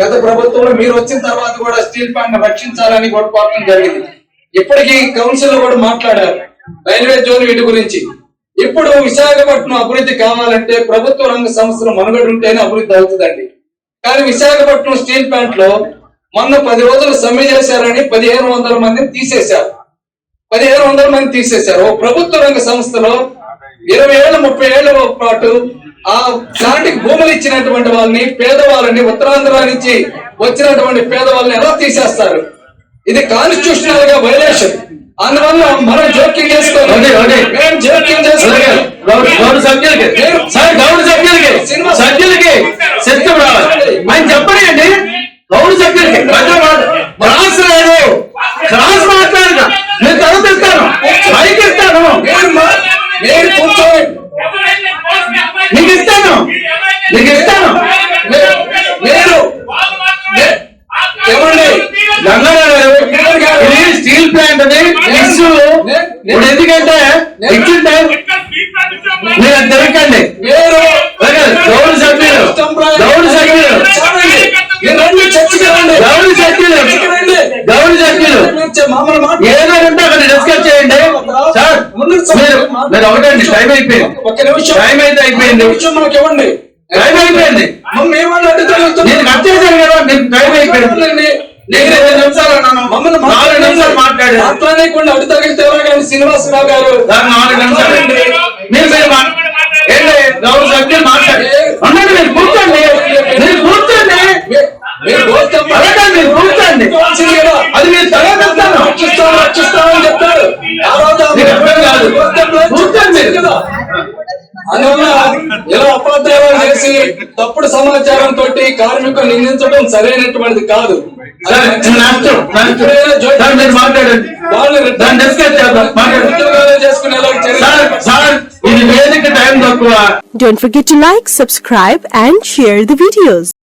గత ప్రభుత్వంలో మీరు వచ్చిన తర్వాత కూడా స్టీల్ ప్లాంట్ రక్షించాలని కూడా జరిగింది. ఇప్పటికీ కౌన్సిల్లో కూడా మాట్లాడారు. రైల్వే జోన్ వీటి గురించి. ఇప్పుడు విశాఖపట్నం అభివృద్ధి కావాలంటే ప్రభుత్వ రంగ సంస్థలు మనుగడ ఉంటేనే అభివృద్ధి అవుతుందండి. కానీ విశాఖపట్నం స్టీల్ ప్లాంట్లో మొన్న పది రోజులు సమ్మె చేశారని పదిహేను వందల మందిని తీసేశారు. పదిహేను వందల మంది తీసేశారు. ఓ ప్రభుత్వ రంగ సంస్థలో ఇరవై ఏళ్ళ ముప్పై ఏళ్ళ పాటు ఆ ప్లాంట్కి భూములు ఇచ్చినటువంటి వాళ్ళని పేదవాళ్ళని ఉత్తరాంధ్ర నుంచి వచ్చినటువంటి పేదవాళ్ళని ఎలా తీసేస్తారు? ఇది కాన్స్టిట్యూషనల్గా వైలేషన్ అందువల్ల మనం జోక్యం చేసుకోవాలి. మేము జోక్యం చేసుకోవాలి. గౌరవ గౌరవ సభ్యులకి. శక్తి రావాలి. ఆయన చెప్పండి గౌరవ సభ్యులకి. క్లాస్ లేదు క్లాస్ మాట్లాడక నేను తర్వాత ఇస్తాను మైక్ ఇస్తాను మీరు కూర్చోండి. నీకు ఇస్తాను. నీకు ఇస్తాను. మీరు మీరు ఏమండి? ఇది స్టీల్ ప్లాంట్ అది. ఇష్యూ ఇప్పుడు ఎందుకంటే ఇచ్చిన టైం మీరు మీరు గౌరవ సభ్యులు. గౌరవ సభ్యులు. గౌరవ సభ్యులు. గౌరవ సభ్యులు. ఏదో ఉంటే అక్కడ మీరు ఒకటండి టైం అయిపోయింది. ఒక్క నిమిషం. టైం అయితే అయిపోయింది. ఒక్క నిమిషం మనకి ఇవ్వండి. టైం అయిపోయింది? నేను కట్ చేశాను కదా మీకు టైం అయిపోయింది. నేను ఇరవై నిమిషాలు అన్నాను. మమ్మల్ని నాలుగు నిమిషాలు కానీ శ్రీనివాసరావు గారు సార్ నాలుగు నిమిషాలు. మీరు మీరు మా- ఏంటి? గౌరవ సభ్యులు మాట్లాడి ఉండండి మీరు కూర్చోండి మీరు కూర్చోండి మీ- మీరు గోత్రం- అలాగే మీరు కూర్చోండి కావాల్సింది కదా. అది మీరు తర్వాత ఇస్తాను రక్షిస్తాం రక్షిస్తామని చెప్తారు ఆ రోజు ఆ మీకు అర్థం కాదు. గోత్రంలో కూర్చోండి. కదా అందువల్ల ఇలా అపార్థాలు చేసి తప్పుడు సమాచారం తోటి కార్మికులు నిందించడం సరైనటువంటిది కాదు. మాట్లాడండి. Don't forget to like, subscribe and share the videos.